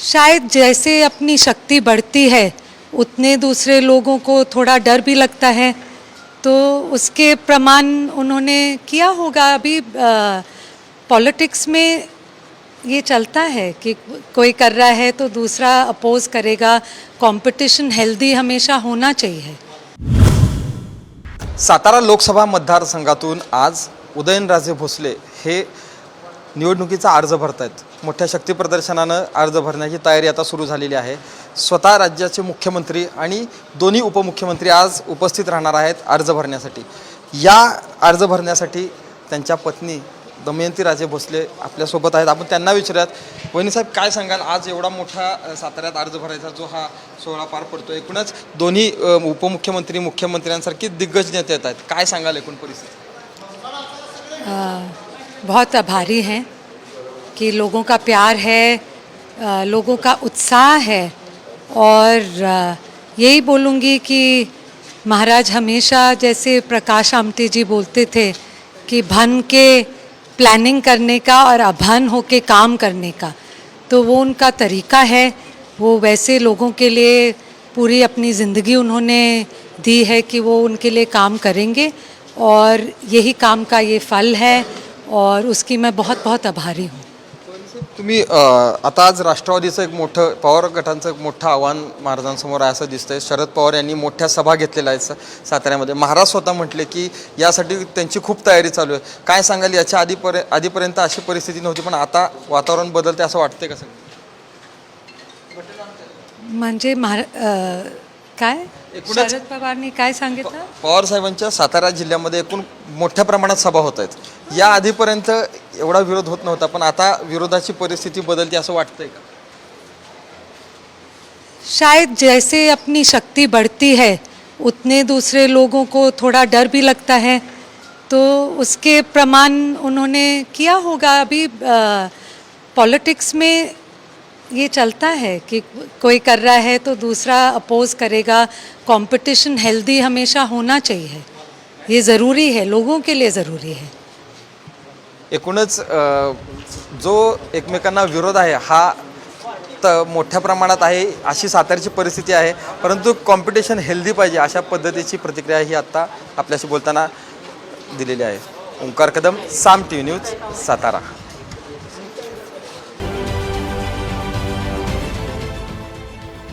शायद जैसे अपनी शक्ति बढ़ती है उतने दूसरे लोगों को थोड़ा डर भी लगता है। तो उसके प्रमाण उन्होंने किया होगा? अभी पॉलिटिक्स में ये चलता है कि कोई कर रहा है तो दूसरा अपोज करेगा। कंपटीशन हेल्दी हमेशा होना चाहिए। सातारा लोकसभा मतदारसंघातून आज उदयनराजे भोसले हे निवडणुकीचा अर्ज भरत आहेत मोठ्या शक्तीप्रदर्शनानं अर्ज भरण्याची तयारी आता सुरू झालेली आहे. स्वतः राज्याचे मुख्यमंत्री आणि दोन्ही उपमुख्यमंत्री आज उपस्थित राहणार आहेत अर्ज भरण्यासाठी. या अर्ज भरण्यासाठी त्यांच्या पत्नी दमयंती राजे भोसले आपल्यासोबत आहेत. आपण त्यांना विचारूयात वहिनीसाहेब काय सांगाल? आज एवढा मोठा साताऱ्यात अर्ज भरायचा जो हा सोहळा पार पडतो एकूणच दोन्ही उपमुख्यमंत्री मुख्यमंत्र्यांसारखी दिग्गज नेते येत आहेत. काय सांगाल एकूण परिस्थिती? बहुत भारी है. कि लोगों का प्यार है लोगों का उत्साह है और यही बोलूँगी कि महाराज हमेशा जैसे प्रकाश आमटे जी बोलते थे कि भन के प्लानिंग करने का और अभन होके काम करने का। तो वो उनका तरीका है, वो वैसे लोगों के लिए पूरी अपनी ज़िंदगी उन्होंने दी है कि वो उनके लिए काम करेंगे और यही काम का ये फल है और उसकी मैं बहुत बहुत आभारी हूँ। तुम्ही आता आज राष्ट्रवादीचं एक मोठं पवार गटांचं एक मोठं आव्हान महाराजांसमोर आहे असं दिसतंय. शरद पवार यांनी मोठ्या सभा घेतलेल्या आहेत साताऱ्यामध्ये. महाराज स्वतः म्हटले की यासाठी त्यांची खूप तयारी चालू आहे. काय सांगाल याच्या आधीपर्यंत आधीपर्यंत अशी परिस्थिती नव्हती पण आता वातावरण बदलते असं वाटतंय का सगळं? म्हणजे महारा काय? शरद पवारनी काय सांगितलं? पवार साहेबांच्या सातारा जिल्ह्यामध्ये एकूण मोठ्या प्रमाणात सभा होत आहेत. या आधीपर्यंत एवढा विरोध होत नव्हता, पण आता विरोधाची परिस्थिती बदलते असं वाटतंय का? शायद जैसे अपनी शक्ति बढ़ती है, उतने दूसरे लोगों को थोड़ा डर भी लगता है। तो उसके प्रमाण उन्होंने किया होगा अभी पॉलिटिक्स में ये चलता है कि कोई कर रहा है तो दूसरा अपोज करेगा। कंपटीशन हेल्दी हमेशा होना चाहिए। ये ज़रूरी है, लोगों के लिए ज़रूरी है। एकूणच जो एकमेकांना विरोध आहे हा त मोठ्या प्रमाणात आहे अशी सातारची परिस्थिती आहे. परंतु कॉम्पिटिशन हेल्दी पाहिजे अशा पद्धतीची प्रतिक्रिया ही आत्ता आपल्याशी बोलताना दिलेली आहे. Omkar Kadam Saam T V news Satara.